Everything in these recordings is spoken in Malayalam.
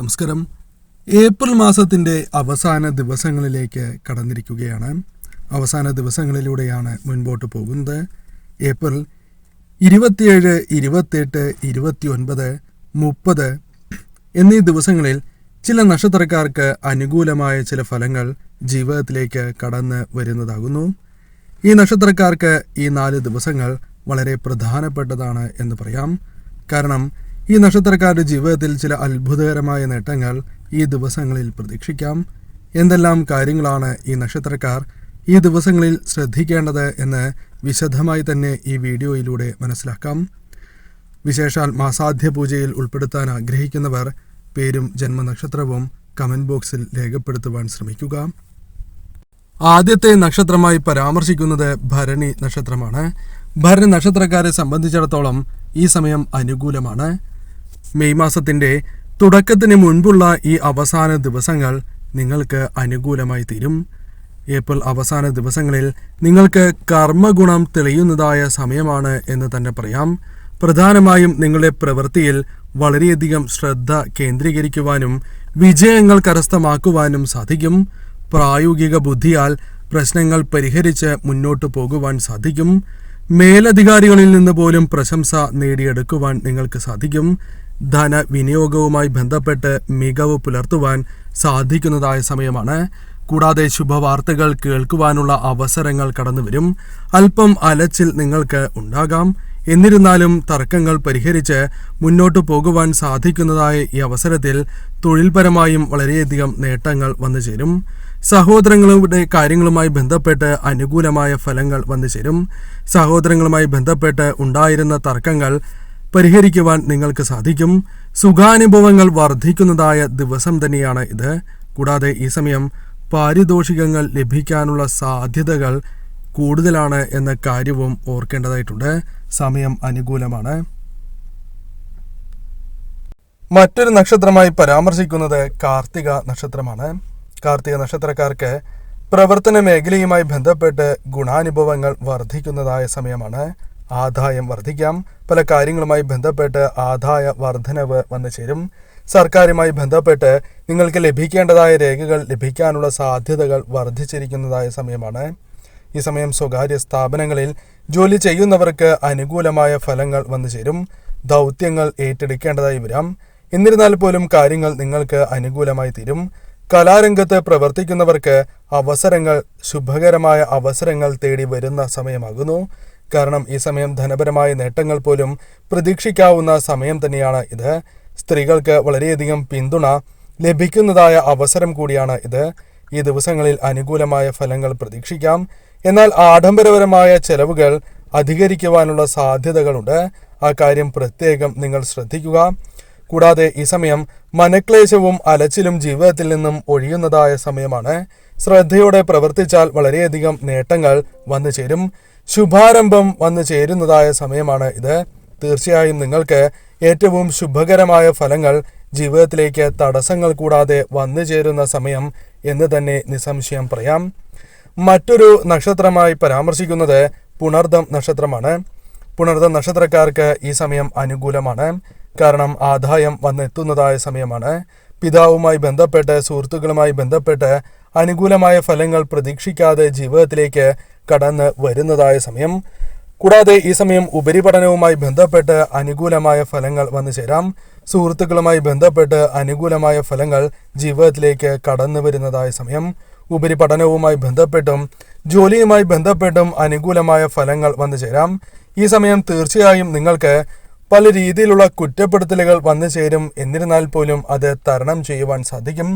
നമസ്കാരം. ഏപ്രിൽ മാസത്തിന്റെ അവസാന ദിവസങ്ങളിലേക്ക് കടന്നിരിക്കുകയാണ്. അവസാന ദിവസങ്ങളിലൂടെയാണ് മുൻപോട്ട് പോകുന്നത്. ഏപ്രിൽ ഇരുപത്തിയേഴ് ഇരുപത്തെട്ട് ഇരുപത്തിയൊൻപത് മുപ്പത് എന്നീ ദിവസങ്ങളിൽ ചില നക്ഷത്രക്കാർക്ക് അനുകൂലമായ ചില ഫലങ്ങൾ ജീവിതത്തിലേക്ക് കടന്ന് വരുന്നതാകുന്നു. ഈ നക്ഷത്രക്കാർക്ക് ഈ നാല് ദിവസങ്ങൾ വളരെ പ്രധാനപ്പെട്ടതാണ് എന്ന് പറയാം. കാരണം ഈ നക്ഷത്രക്കാരുടെ ജീവിതത്തിൽ ചില അത്ഭുതകരമായ നേട്ടങ്ങൾ ഈ ദിവസങ്ങളിൽ പ്രതീക്ഷിക്കാം. എന്തെല്ലാം കാര്യങ്ങളാണ് ഈ നക്ഷത്രക്കാർ ഈ ദിവസങ്ങളിൽ ശ്രദ്ധിക്കേണ്ടത് എന്ന് വിശദമായി തന്നെ ഈ വീഡിയോയിലൂടെ മനസ്സിലാക്കാം. വിശേഷാൽ മാസാധ്യ പൂജയിൽ ഉൾപ്പെടുത്താൻ ആഗ്രഹിക്കുന്നവർ പേരും ജന്മനക്ഷത്രവും കമന്റ് ബോക്സിൽ രേഖപ്പെടുത്തുവാൻ ശ്രമിക്കുക. ആദ്യത്തെ നക്ഷത്രമായി പരാമർശിക്കുന്നത് ഭരണി നക്ഷത്രമാണ്. ഭരണി നക്ഷത്രക്കാരെ സംബന്ധിച്ചിടത്തോളം ഈ സമയം അനുകൂലമാണ്. മെയ് മാസത്തിന്റെ തുടക്കത്തിന് മുൻപുള്ള ഈ അവസാന ദിവസങ്ങൾ നിങ്ങൾക്ക് അനുകൂലമായി തീരും. ഏപ്രിൽ അവസാന ദിവസങ്ങളിൽ നിങ്ങൾക്ക് കർമ്മഗുണം തെളിയുന്നതായ സമയമാണ് എന്ന് തന്നെ പറയാം. പ്രധാനമായും നിങ്ങളുടെ പ്രവൃത്തിയിൽ വളരെയധികം ശ്രദ്ധ കേന്ദ്രീകരിക്കുവാനും വിജയങ്ങൾ കരസ്ഥമാക്കുവാനും സാധിക്കും. പ്രായോഗിക ബുദ്ധിയാൽ പ്രശ്നങ്ങൾ പരിഹരിച്ച് മുന്നോട്ടു പോകുവാൻ സാധിക്കും. മേലധികാരികളിൽ നിന്ന് പോലും പ്രശംസ നേടിയെടുക്കുവാൻ നിങ്ങൾക്ക് സാധിക്കും. ധനവിനിയോഗവുമായി ബന്ധപ്പെട്ട് മികവ് പുലർത്തുവാൻ സാധിക്കുന്നതായ സമയമാണ്. കൂടാതെ ശുഭവാർത്തകൾ കേൾക്കുവാനുള്ള അവസരങ്ങൾ കടന്നുവരും. അല്പം അലച്ചിൽ നിങ്ങൾക്ക് ഉണ്ടാകാം. എന്നിരുന്നാലും തർക്കങ്ങൾ പരിഹരിച്ച് മുന്നോട്ടു പോകുവാൻ സാധിക്കുന്നതായ ഈ അവസരത്തിൽ തൊഴിൽപരമായും വളരെയധികം നേട്ടങ്ങൾ വന്നു ചേരും. സഹോദരങ്ങളുടെ കാര്യങ്ങളുമായി ബന്ധപ്പെട്ട് അനുകൂലമായ ഫലങ്ങൾ വന്നു ചേരും. സഹോദരങ്ങളുമായി ബന്ധപ്പെട്ട് ഉണ്ടായിരുന്ന തർക്കങ്ങൾ പരിഹരിക്കുവാൻ നിങ്ങൾക്ക് സാധിക്കും. സുഖാനുഭവങ്ങൾ വർദ്ധിക്കുന്നതായ ദിവസം തന്നെയാണ് ഇത്. കൂടാതെ ഈ സമയം പാരിതോഷികങ്ങൾ ലഭിക്കാനുള്ള സാധ്യതകൾ കൂടുതലാണ് എന്ന കാര്യവും ഓർക്കേണ്ടതായിട്ടുണ്ട്. സമയം അനുകൂലമാണ്. മറ്റൊരു നക്ഷത്രമായി പരാമർശിക്കുന്നത് കാർത്തിക നക്ഷത്രമാണ്. കാർത്തിക നക്ഷത്രക്കാർക്ക് പ്രവർത്തന മേഖലയുമായി ബന്ധപ്പെട്ട് ഗുണാനുഭവങ്ങൾ വർദ്ധിക്കുന്നതായ സമയമാണ്. ആദായം വർദ്ധിക്കാം. പല കാര്യങ്ങളുമായി ബന്ധപ്പെട്ട് ആദായ വർധനവ് വന്നു ചേരും. സർക്കാരുമായി ബന്ധപ്പെട്ട് നിങ്ങൾക്ക് ലഭിക്കേണ്ടതായ രേഖകൾ ലഭിക്കാനുള്ള സാധ്യതകൾ വർദ്ധിച്ചിരിക്കുന്നതായ സമയമാണ്. ഈ സമയം സ്വകാര്യ സ്ഥാപനങ്ങളിൽ ജോലി ചെയ്യുന്നവർക്ക് അനുകൂലമായ ഫലങ്ങൾ വന്നു ചേരും. ദൗത്യങ്ങൾ ഏറ്റെടുക്കേണ്ടതായി വരാം. എന്നിരുന്നാൽ പോലും കാര്യങ്ങൾ നിങ്ങൾക്ക് അനുകൂലമായി തീരും. കലാരംഗത്ത് പ്രവർത്തിക്കുന്നവർക്ക് അവസരങ്ങൾ ശുഭകരമായ അവസരങ്ങൾ തേടി വരുന്ന സമയമാകുന്നു. കാരണം ഈ സമയം ധനപരമായ നേട്ടങ്ങൾ പോലും പ്രതീക്ഷിക്കാവുന്ന സമയം തന്നെയാണ് ഇത്. സ്ത്രീകൾക്ക് വളരെയധികം പിന്തുണ ലഭിക്കുന്നതായ അവസരം കൂടിയാണ് ഇത്. ഈ ദിവസങ്ങളിൽ അനുകൂലമായ ഫലങ്ങൾ പ്രതീക്ഷിക്കാം. എന്നാൽ ആഡംബരപരമായ ചെലവുകൾ അധികരിക്കുവാനുള്ള സാധ്യതകളുണ്ട്. ആ കാര്യം പ്രത്യേകം നിങ്ങൾ ശ്രദ്ധിക്കുക. കൂടാതെ ഈ സമയം മനക്ലേശവും അലച്ചിലും ജീവിതത്തിൽ നിന്നും ഒഴിയുന്നതായ സമയമാണ്. ശ്രദ്ധയോടെ പ്രവർത്തിച്ചാൽ വളരെയധികം നേട്ടങ്ങൾ വന്നു ചേരും ശുഭാരംഭം വന്നു ചേരുന്നതായ സമയമാണ് ഇത്. തീർച്ചയായും നിങ്ങൾക്ക് ഏറ്റവും ശുഭകരമായ ഫലങ്ങൾ ജീവിതത്തിലേക്ക് തടസ്സങ്ങൾ കൂടാതെ വന്നു ചേരുന്ന സമയം എന്ന് തന്നെ നിസ്സംശയം പറയാം. മറ്റൊരു നക്ഷത്രമായി പരാമർശിക്കുന്നത് പുണർദം നക്ഷത്രമാണ്. പുണർദം നക്ഷത്രക്കാർക്ക് ഈ സമയം അനുകൂലമാണ്. കാരണം ആദായം വന്നെത്തുന്നതായ സമയമാണ്. പിതാവുമായി ബന്ധപ്പെട്ട് സുഹൃത്തുക്കളുമായി ബന്ധപ്പെട്ട് അനുകൂലമായ ഫലങ്ങൾ പ്രതീക്ഷിക്കാതെ ജീവിതത്തിലേക്ക് കടന്ന് വരുന്നതായ സമയം. കൂടാതെ ഈ സമയം ഉപരിപഠനവുമായി ബന്ധപ്പെട്ട് അനുകൂലമായ ഫലങ്ങൾ വന്നു ചേരാം. സുഹൃത്തുക്കളുമായി ബന്ധപ്പെട്ട് അനുകൂലമായ ഫലങ്ങൾ ജീവിതത്തിലേക്ക് കടന്നു വരുന്നതായ സമയം. ഉപരിപഠനവുമായി ബന്ധപ്പെട്ടും ജോലിയുമായി ബന്ധപ്പെട്ടും അനുകൂലമായ ഫലങ്ങൾ വന്നു ചേരാം. ഈ സമയം തീർച്ചയായും നിങ്ങൾക്ക് പല രീതിയിലുള്ള കുറ്റപ്പെടുത്തലുകൾ വന്നു ചേരും. എന്നിരുന്നാൽ പോലും അത് തരണം ചെയ്യുവാൻ സാധിക്കും.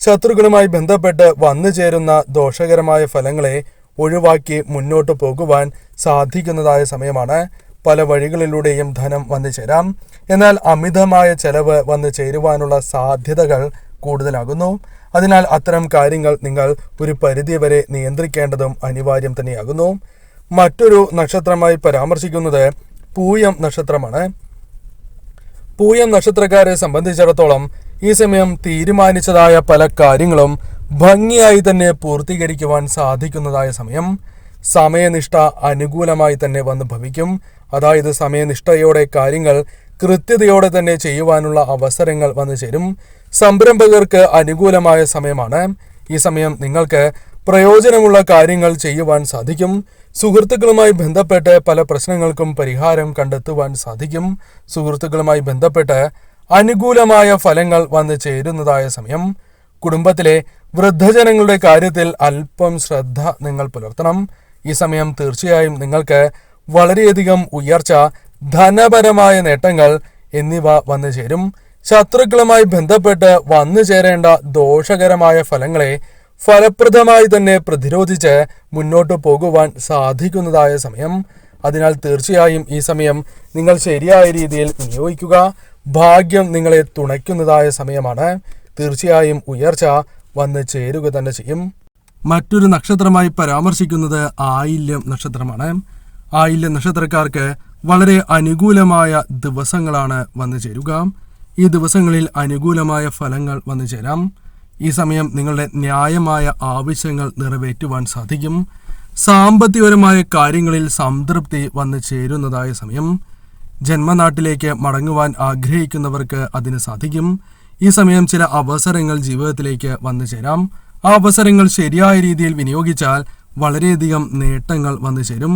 ശത്രുക്കളുമായി ബന്ധപ്പെട്ട് വന്നു ചേരുന്ന ദോഷകരമായ ഫലങ്ങളെ ഒഴിവാക്കി മുന്നോട്ട് പോകുവാൻ സാധിക്കുന്നതായ സമയമാണ്. പല വഴികളിലൂടെയും ധനം വന്നു ചേരാം. എന്നാൽ അമിതമായ ചെലവ് വന്നു ചേരുവാനുള്ള സാധ്യതകൾ കൂടുതലാകുന്നു. അതിനാൽ അത്തരം കാര്യങ്ങൾ നിങ്ങൾ ഒരു പരിധിവരെ നിയന്ത്രിക്കേണ്ടതും അനിവാര്യം തന്നെയാകുന്നു. മറ്റൊരു നക്ഷത്രമായി പരാമർശിക്കുന്നത് പൂയം നക്ഷത്രമാണ്. പൂയം നക്ഷത്രക്കാരെ സംബന്ധിച്ചിടത്തോളം ഈ സമയം തീരുമാനിച്ചതായ പല കാര്യങ്ങളും ഭംഗിയായി തന്നെ പൂർത്തീകരിക്കുവാൻ സാധിക്കുന്നതായ സമയം. സമയനിഷ്ഠ അനുകൂലമായി തന്നെ വന്ന് ഭവിക്കും. അതായത് സമയനിഷ്ഠയോടെ കാര്യങ്ങൾ കൃത്യതയോടെ തന്നെ ചെയ്യുവാനുള്ള അവസരങ്ങൾ വന്നു ചേരും. സംരംഭകർക്ക് അനുകൂലമായ സമയമാണ്. ഈ സമയം നിങ്ങൾക്ക് പ്രയോജനമുള്ള കാര്യങ്ങൾ ചെയ്യുവാൻ സാധിക്കും. സുഹൃത്തുക്കളുമായി ബന്ധപ്പെട്ട് പല പ്രശ്നങ്ങൾക്കും പരിഹാരം കണ്ടെത്തുവാൻ സാധിക്കും. സുഹൃത്തുക്കളുമായി ബന്ധപ്പെട്ട് അനുകൂലമായ ഫലങ്ങൾ വന്നു ചേരുന്നതായ സമയം. കുടുംബത്തിലെ വൃദ്ധജനങ്ങളുടെ കാര്യത്തിൽ അല്പം ശ്രദ്ധ നിങ്ങൾ പുലർത്തണം. ഈ സമയം തീർച്ചയായും നിങ്ങൾക്ക് വളരെയധികം ഉയർച്ച ധനപരമായ നേട്ടങ്ങൾ എന്നിവ വന്നു ചേരും. ശത്രുക്കളുമായി ബന്ധപ്പെട്ട് വന്നു ചേരേണ്ട ദോഷകരമായ ഫലങ്ങളെ ഫലപ്രദമായി തന്നെ പ്രതിരോധിച്ച് മുന്നോട്ട് പോകുവാൻ സാധിക്കുന്നതായ സമയം. അതിനാൽ തീർച്ചയായും ഈ സമയം നിങ്ങൾ ശരിയായ രീതിയിൽ വിനിയോഗിക്കുക. ഭാഗ്യം നിങ്ങളെ തുണയ്ക്കുന്നതായ സമയമാണ്. തീർച്ചയായും ഉയർച്ച വന്ന് ചേരുക തന്നെ ചെയ്യും. മറ്റൊരു നക്ഷത്രമായി പരാമർശിക്കുന്നത് ആയില്യം നക്ഷത്രമാണ്. ആയില്യം നക്ഷത്രക്കാർക്ക് വളരെ അനുകൂലമായ ദിവസങ്ങളാണ് വന്നു ചേരുക. ഈ ദിവസങ്ങളിൽ അനുകൂലമായ ഫലങ്ങൾ വന്നു ചേരാം. ഈ സമയം നിങ്ങളുടെ ന്യായമായ ആവശ്യങ്ങൾ നിറവേറ്റുവാൻ സാധിക്കും. സാമ്പത്തികപരമായ കാര്യങ്ങളിൽ സംതൃപ്തി വന്നു ചേരുന്നതായ സമയം. ജന്മനാട്ടിലേക്ക് മടങ്ങുവാൻ ആഗ്രഹിക്കുന്നവർക്ക് അതിന് സാധിക്കും. ഈ സമയം ചില അവസരങ്ങൾ ജീവിതത്തിലേക്ക് വന്നു ചേരാം. ആ അവസരങ്ങൾ ശരിയായ രീതിയിൽ വിനിയോഗിച്ചാൽ വളരെയധികം നേട്ടങ്ങൾ വന്നു ചേരും.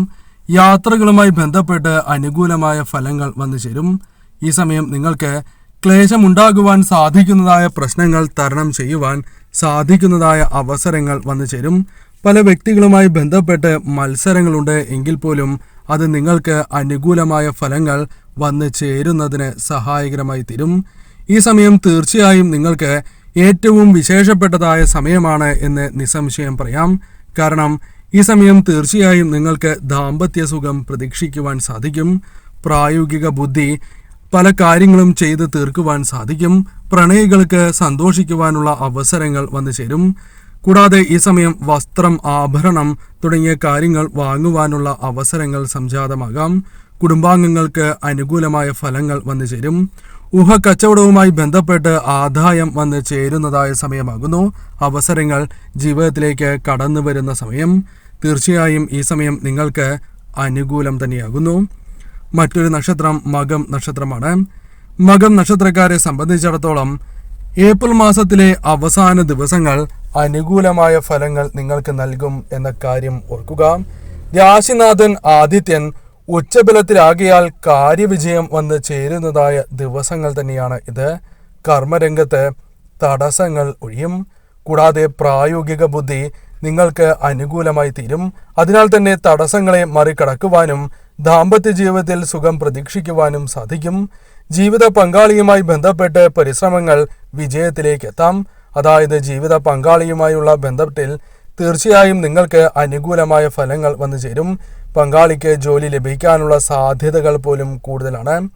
യാത്രകളുമായി ബന്ധപ്പെട്ട് അനുകൂലമായ ഫലങ്ങൾ വന്നു ചേരും. ഈ സമയം നിങ്ങൾക്ക് ക്ലേശമുണ്ടാകുവാൻ സാധിക്കുന്നതായ പ്രശ്നങ്ങൾ തരണം ചെയ്യുവാൻ സാധിക്കുന്നതായ അവസരങ്ങൾ വന്നു ചേരും. പല വ്യക്തികളുമായി ബന്ധപ്പെട്ട് മത്സരങ്ങളുണ്ട് എങ്കിൽ പോലും അത് നിങ്ങൾക്ക് അനുകൂലമായ ഫലങ്ങൾ വന്നു ചേരുന്നതിന് സഹായകരമായി തീരും. ഈ സമയം തീർച്ചയായും നിങ്ങൾക്ക് ഏറ്റവും വിശേഷപ്പെട്ടതായ സമയമാണ് എന്ന് നിസ്സംശയം പറയാം. കാരണം ഈ സമയം തീർച്ചയായും നിങ്ങൾക്ക് ദാമ്പത്യ സുഖം പ്രതീക്ഷിക്കുവാൻ സാധിക്കും. പ്രായോഗിക ബുദ്ധി പല കാര്യങ്ങളും ചെയ്ത് തീർക്കുവാൻ സാധിക്കും. പ്രണയികൾക്ക് സന്തോഷിക്കുവാനുള്ള അവസരങ്ങൾ വന്നു ചേരും. കൂടാതെ ഈ സമയം വസ്ത്രം ആഭരണം തുടങ്ങിയ കാര്യങ്ങൾ വാങ്ങുവാനുള്ള അവസരങ്ങൾ സംജാതമാകാം. കുടുംബാംഗങ്ങൾക്ക് അനുകൂലമായ ഫലങ്ങൾ വന്നു ചേരും. ഊഹ കച്ചവടവുമായി ബന്ധപ്പെട്ട് ആദായം വന്ന് ചേരുന്നതായ സമയമാകുന്നു. അവസരങ്ങൾ ജീവിതത്തിലേക്ക് കടന്നു വരുന്ന സമയം. തീർച്ചയായും ഈ സമയം നിങ്ങൾക്ക് അനുകൂലം തന്നെയാകുന്നു. മറ്റൊരു നക്ഷത്രം മകം നക്ഷത്രമാണ്. മകം നക്ഷത്രക്കാരെ സംബന്ധിച്ചിടത്തോളം ഏപ്രിൽ മാസത്തിലെ അവസാന ദിവസങ്ങൾ അനുകൂലമായ ഫലങ്ങൾ നിങ്ങൾക്ക് നൽകും എന്ന കാര്യം ഓർക്കുക. രാശിനാഥൻ ആദിത്യൻ ഉച്ചബലത്തിലാകിയാൽ കാര്യവിജയം വന്ന് ചേരുന്നതായ ദിവസങ്ങൾ തന്നെയാണ് ഇത്. കർമ്മരംഗത്ത് തടസ്സങ്ങൾ ഒഴിയും. കൂടാതെ പ്രായോഗിക ബുദ്ധി നിങ്ങൾക്ക് അനുകൂലമായി തീരും. അതിനാൽ തന്നെ തടസ്സങ്ങളെ മറികടക്കുവാനും ദാമ്പത്യ ജീവിതത്തിൽ സുഖം പ്രതീക്ഷിക്കുവാനും സാധിക്കും. ജീവിത പങ്കാളിയുമായി ബന്ധപ്പെട്ട് പരിശ്രമങ്ങൾ വിജയത്തിലേക്ക് എത്താം. അതായത് ജീവിത പങ്കാളിയുമായുള്ള ബന്ധത്തിൽ തീർച്ചയായും നിങ്ങൾക്ക് അനുകൂലമായ ഫലങ്ങൾ വന്നു ചേരും. പങ്കാളിക്ക് ജോലി ലഭിക്കാനുള്ള സാധ്യതകൾ പോലും കൂടുതലാണ്.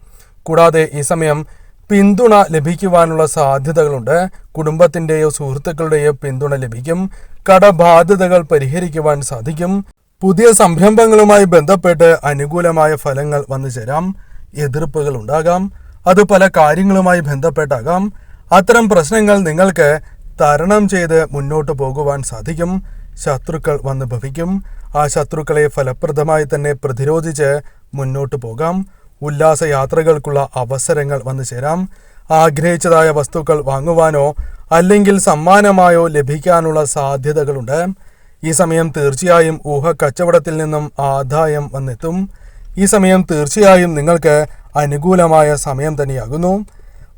കൂടാതെ ഈ സമയം പിന്തുണ ലഭിക്കുവാനുള്ള സാധ്യതകളുണ്ട്. കുടുംബത്തിന്റെയോ സുഹൃത്തുക്കളുടെയോ പിന്തുണ ലഭിക്കും. കടബാധ്യതകൾ പരിഹരിക്കുവാൻ സാധിക്കും. പുതിയ സംരംഭങ്ങളുമായി ബന്ധപ്പെട്ട് അനുകൂലമായ ഫലങ്ങൾ വന്നു ചേരാം. എതിർപ്പുകൾ ഉണ്ടാകാം. അത് പല കാര്യങ്ങളുമായി ബന്ധപ്പെട്ടാകാം. അത്തരം പ്രശ്നങ്ങൾ നിങ്ങൾക്ക് തരണം ചെയ്ത് മുന്നോട്ട് പോകുവാൻ സാധിക്കും. ശത്രുക്കൾ വന്ന് ഭവിക്കും. ആ ശത്രുക്കളെ ഫലപ്രദമായി തന്നെ പ്രതിരോധിച്ച് മുന്നോട്ടു പോകാം. ഉല്ലാസ യാത്രകൾക്കുള്ള അവസരങ്ങൾ വന്നു ചേരാം. ആഗ്രഹിച്ചതായ വസ്തുക്കൾ വാങ്ങുവാനോ അല്ലെങ്കിൽ സമ്മാനമായോ ലഭിക്കാനുള്ള സാധ്യതകളുണ്ട്. ഈ സമയം തീർച്ചയായും ഊഹ കച്ചവടത്തിൽ നിന്നും ആദായം വന്നെത്തും. ഈ സമയം തീർച്ചയായും നിങ്ങൾക്ക് അനുകൂലമായ സമയം തന്നെയാകുന്നു.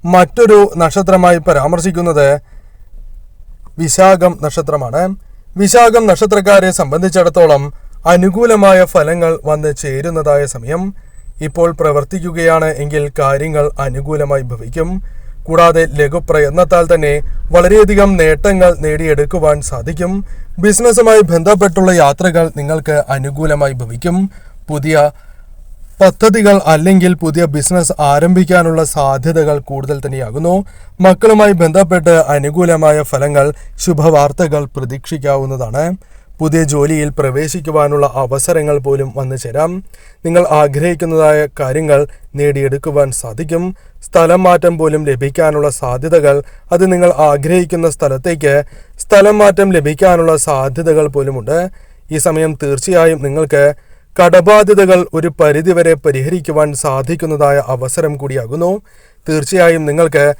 മറ്റൊരു നക്ഷത്രമായി പരാമർശിക്കുന്നത് വിശാഖം നക്ഷത്രമാണ്. വിശാഖം നക്ഷത്രക്കാരെ സംബന്ധിച്ചിടത്തോളം അനുകൂലമായ ഫലങ്ങൾ വന്ന് ചേരുന്നതായ സമയം. ഇപ്പോൾ പ്രവർത്തിക്കുകയാണ് എങ്കിൽ കാര്യങ്ങൾ അനുകൂലമായി ഭവിക്കും. കൂടാതെ ലഘുപ്രയത്നത്താൽ തന്നെ വളരെയധികം നേട്ടങ്ങൾ നേടിയെടുക്കുവാൻ സാധിക്കും. ബിസിനസ്സുമായി ബന്ധപ്പെട്ടുള്ള യാത്രകൾ നിങ്ങൾക്ക് അനുകൂലമായി ഭവിക്കും. പുതിയ പദ്ധതികൾ അല്ലെങ്കിൽ പുതിയ ബിസിനസ് ആരംഭിക്കാനുള്ള സാധ്യതകൾ കൂടുതൽ തന്നെയാകുന്നു. മക്കളുമായി ബന്ധപ്പെട്ട് അനുകൂലമായ ഫലങ്ങൾ ശുഭവാർത്തകൾ പ്രതീക്ഷിക്കാവുന്നതാണ്. പുതിയ ജോലിയിൽ പ്രവേശിക്കുവാനുള്ള അവസരങ്ങൾ പോലും വന്നു ചേരാം. നിങ്ങൾ ആഗ്രഹിക്കുന്നതായ കാര്യങ്ങൾ നേടിയെടുക്കുവാൻ സാധിക്കും. സ്ഥലം മാറ്റം പോലും ലഭിക്കാനുള്ള സാധ്യതകൾ അത് നിങ്ങൾ ആഗ്രഹിക്കുന്ന സ്ഥലത്തേക്ക് സ്ഥലം മാറ്റം ലഭിക്കാനുള്ള സാധ്യതകൾ പോലുമുണ്ട്. ഈ സമയം തീർച്ചയായും നിങ്ങൾക്ക് കടബാധ്യതകൾ ഒരു പരിധിവരെ പരിഹരിക്കുവാൻ സാധിക്കുന്നതായ അവസരം കൂടിയാകുന്നു. തീർച്ചയായും നിങ്ങൾക്ക്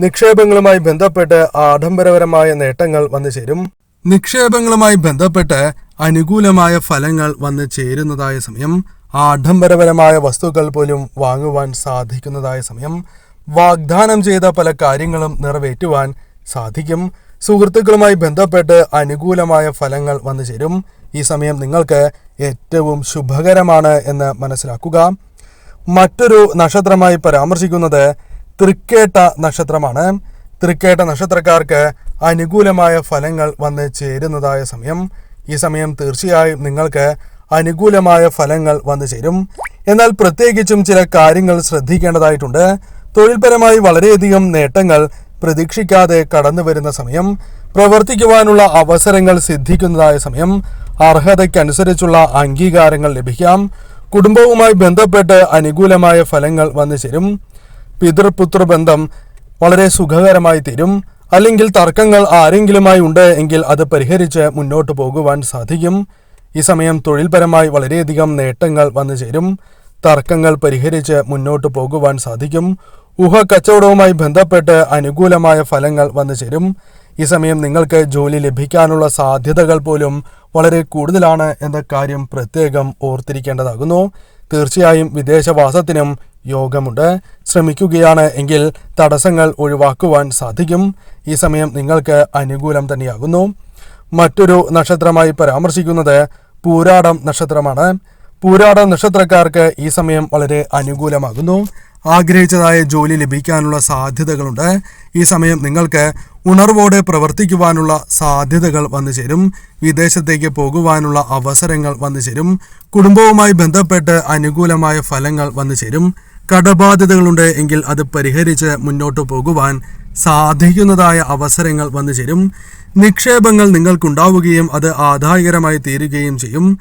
നിക്ഷേപങ്ങളുമായി ബന്ധപ്പെട്ട് ആഡംബരപരമായ നേട്ടങ്ങൾ വന്നു ചേരും. നിക്ഷേപങ്ങളുമായി ബന്ധപ്പെട്ട് അനുകൂലമായ ഫലങ്ങൾ വന്നു ചേരുന്നതായ സമയം. ആഡംബരപരമായ വസ്തുക്കൾ പോലും വാങ്ങുവാൻ സാധിക്കുന്നതായ സമയം. വാഗ്ദാനം ചെയ്ത പല കാര്യങ്ങളും നിറവേറ്റുവാൻ സാധിക്കും. സുഹൃത്തുക്കളുമായി ബന്ധപ്പെട്ട് അനുകൂലമായ ഫലങ്ങൾ വന്നു ചേരും. ഈ സമയം നിങ്ങൾക്ക് ഏറ്റവും ശുഭകരമാണ് എന്ന് മനസ്സിലാക്കുക. മറ്റൊരു നക്ഷത്രമായി പരാമർശിക്കുന്നത് തൃക്കേട്ട നക്ഷത്രമാണ്. തൃക്കേട്ട നക്ഷത്രക്കാർക്ക് അനുകൂലമായ ഫലങ്ങൾ വന്ന് ചേരുന്നതായ സമയം. ഈ സമയം തീർച്ചയായും നിങ്ങൾക്ക് അനുകൂലമായ ഫലങ്ങൾ വന്നു ചേരും. എന്നാൽ പ്രത്യേകിച്ചും ചില കാര്യങ്ങൾ ശ്രദ്ധിക്കേണ്ടതായിട്ടുണ്ട്. തൊഴിൽപരമായി വളരെയധികം നേട്ടങ്ങൾ പ്രതീക്ഷിക്കാതെ കടന്നു വരുന്ന സമയം. പ്രവർത്തിക്കുവാനുള്ള അവസരങ്ങൾ സിദ്ധിക്കുന്നതായ സമയം. അർഹതയ്ക്കനുസരിച്ചുള്ള അംഗീകാരങ്ങൾ ലഭിക്കാം. കുടുംബവുമായി ബന്ധപ്പെട്ട് അനുകൂലമായ ഫലങ്ങൾ വന്നു ചേരും. പിതൃപുത്ര ബന്ധം വളരെ സുഖകരമായി തീരും. അല്ലെങ്കിൽ തർക്കങ്ങൾ ആരെങ്കിലുമായി ഉണ്ട് എങ്കിൽ അത് പരിഹരിച്ച് മുന്നോട്ട് പോകുവാൻ സാധിക്കും. ഈ സമയം തൊഴിൽപരമായി വളരെയധികം നേട്ടങ്ങൾ വന്നു ചേരും. തർക്കങ്ങൾ പരിഹരിച്ച് മുന്നോട്ട് പോകുവാൻ സാധിക്കും. ഊഹ കച്ചവടവുമായി ബന്ധപ്പെട്ട് അനുകൂലമായ ഫലങ്ങൾ വന്നു ചേരും. ഈ സമയം നിങ്ങൾക്ക് ജോലി ലഭിക്കാനുള്ള സാധ്യതകൾ പോലും വളരെ കൂടുതലാണ് എന്ന കാര്യം പ്രത്യേകം ഓർത്തിരിക്കേണ്ടതാകുന്നു. തീർച്ചയായും വിദേശവാസത്തിനും യോഗമുണ്ട്. ശ്രമിക്കുകയാണ് എങ്കിൽ തടസ്സങ്ങൾ ഒഴിവാക്കുവാൻ സാധിക്കും. ഈ സമയം നിങ്ങൾക്ക് അനുകൂലം തന്നെയാകുന്നു. മറ്റൊരു നക്ഷത്രമായി പരാമർശിക്കുന്നത് പൂരാടം നക്ഷത്രമാണ്. പൂരാടം നക്ഷത്രക്കാർക്ക് ഈ സമയം വളരെ അനുകൂലമാകുന്നു. ആഗ്രഹിച്ചതായ ജോലി ലഭിക്കാനുള്ള സാധ്യതകളുണ്ട്. ഈ സമയം നിങ്ങൾക്ക് ഉണർവോടെ പ്രവർത്തിക്കുവാനുള്ള സാധ്യതകൾ വന്നു ചേരും. വിദേശത്തേക്ക് പോകുവാനുള്ള അവസരങ്ങൾ വന്നു ചേരും. കുടുംബവുമായി ബന്ധപ്പെട്ട് അനുകൂലമായ ഫലങ്ങൾ വന്നു ചേരും. കടബാധ്യതകളുണ്ട് എങ്കിൽ അത് പരിഹരിച്ച് മുന്നോട്ട് പോകുവാൻ സാധിക്കുന്നതായ അവസരങ്ങൾ വന്നു ചേരും. നിക്ഷേപങ്ങൾ നിങ്ങൾക്കുണ്ടാവുകയും അത് ആദായകരമായി തീരുകയും ചെയ്യും.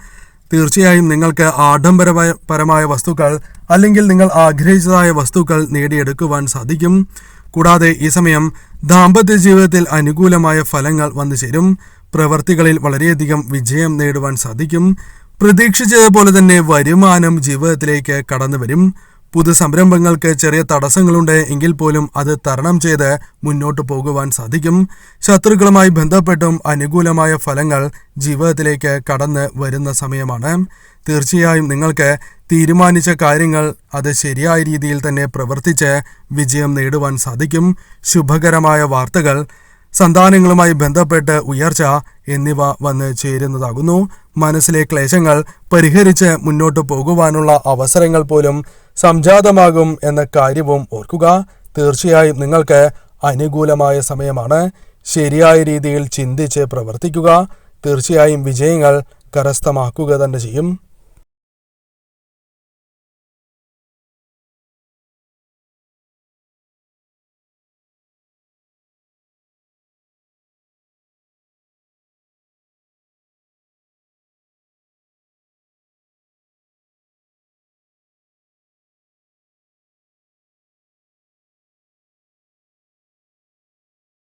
തീർച്ചയായും നിങ്ങൾക്ക് ആഡംബരമായ പരമായ വസ്തുക്കൾ അല്ലെങ്കിൽ നിങ്ങൾ ആഗ്രഹിച്ചതായ വസ്തുക്കൾ നേടിയെടുക്കുവാൻ സാധിക്കും. കൂടാതെ ഈ സമയം ദാമ്പത്യ ജീവിതത്തിൽ അനുകൂലമായ ഫലങ്ങൾ വന്നു ചേരും. പ്രവർത്തികളിൽ വളരെയധികം വിജയം നേടുവാൻ സാധിക്കും. പ്രതീക്ഷിച്ചതുപോലെ തന്നെ വരുമാനം ജീവിതത്തിലേക്ക് കടന്നു വരും പുതു സംരംഭങ്ങൾക്ക് ചെറിയ തടസ്സങ്ങളുണ്ട് എങ്കിൽ പോലും അത് തരണം ചെയ്ത് മുന്നോട്ട് പോകുവാൻ സാധിക്കും. ശത്രുക്കളുമായി ബന്ധപ്പെട്ടും അനുകൂലമായ ഫലങ്ങൾ ജീവിതത്തിലേക്ക് കടന്ന് വരുന്ന സമയമാണ്. തീർച്ചയായും നിങ്ങൾക്ക് തീരുമാനിച്ച കാര്യങ്ങൾ അത് ശരിയായ രീതിയിൽ തന്നെ പ്രവർത്തിച്ച് വിജയം നേടുവാൻ സാധിക്കും. ശുഭകരമായ വാർത്തകൾ സന്താനങ്ങളുമായി ബന്ധപ്പെട്ട് ഉയർച്ച എന്നിവ വന്ന് ചേരുന്നതാകുന്നു. മനസ്സിലെ ക്ലേശങ്ങൾ പരിഹരിച്ച് മുന്നോട്ട് പോകുവാനുള്ള അവസരങ്ങൾ പോലും സംജാതമാകും എന്ന കാര്യവും ഓർക്കുക. തീർച്ചയായും നിങ്ങൾക്ക് അനുകൂലമായ സമയമാണ്. ശരിയായ രീതിയിൽ ചിന്തിച്ച് പ്രവർത്തിക്കുക. തീർച്ചയായും വിജയങ്ങൾ കരസ്ഥമാക്കുക തന്നെ ചെയ്യും.